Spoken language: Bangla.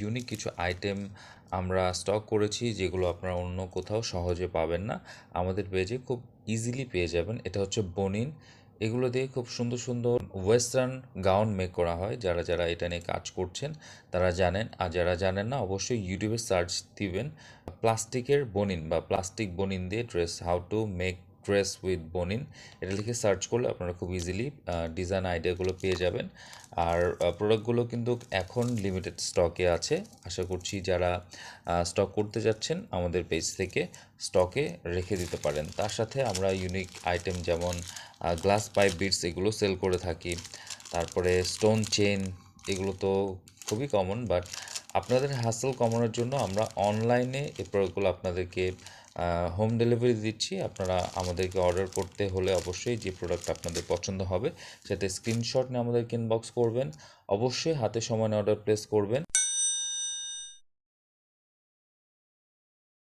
ইউনিক কিছু আইটেম আমরা স্টক করেছি, যেগুলো আপনারা অন্য কোথাও সহজে পাবেন না। আমাদের পেজে খুব ইজিলি পেয়ে যাবেন। এটা হচ্ছে বনিন এগুলো দিয়ে খুব সুন্দর সুন্দর ওয়েস্টার্ন গাউন মেক করা হয়। যারা যারা এটা নিয়ে কাজ করছেন, তারা জানেন। আর যারা জানেন না, অবশ্যই ইউটিউবে সার্চ দিবেন। প্লাস্টিকের বনিন বা প্লাস্টিক বনিন দিয়ে dress how to make dress with বনিন, এটা লিখে সার্চ করলে আপনারা খুব ইজিলি ডিজাইন আইডিয়াগুলো পেয়ে যাবেন। আর প্রোডাক্টগুলো কিন্তু এখন লিমিটেড স্টকে আছে। আশা করছি যারা স্টক করতে যাচ্ছেন আমাদের পেজ থেকে স্টকে রেখে দিতে পারেন। তার সাথে আমরা ইউনিক আইটেম যেমন গ্লাস পাইপ বিটস এগুলো সেল করে থাকি। তারপরে স্টোন চেন এগুলো তো খুবই কমন বাট আপনাদের হাসেল কমানোর জন্য আমরা অনলাইনে এই প্রোডাক্টগুলো আপনাদেরকে হোম ডেলিভারি দিচ্ছি। আপনারা আমাদেরকে অর্ডার করতে হলে অবশ্যই যে প্রোডাক্ট আপনাদের পছন্দ হবে, সেটা স্ক্রিনশট নিয়ে আমাদেরকে ইনবক্স করবেন। অবশ্যই হাতে সময় অর্ডার প্লেস করবেন।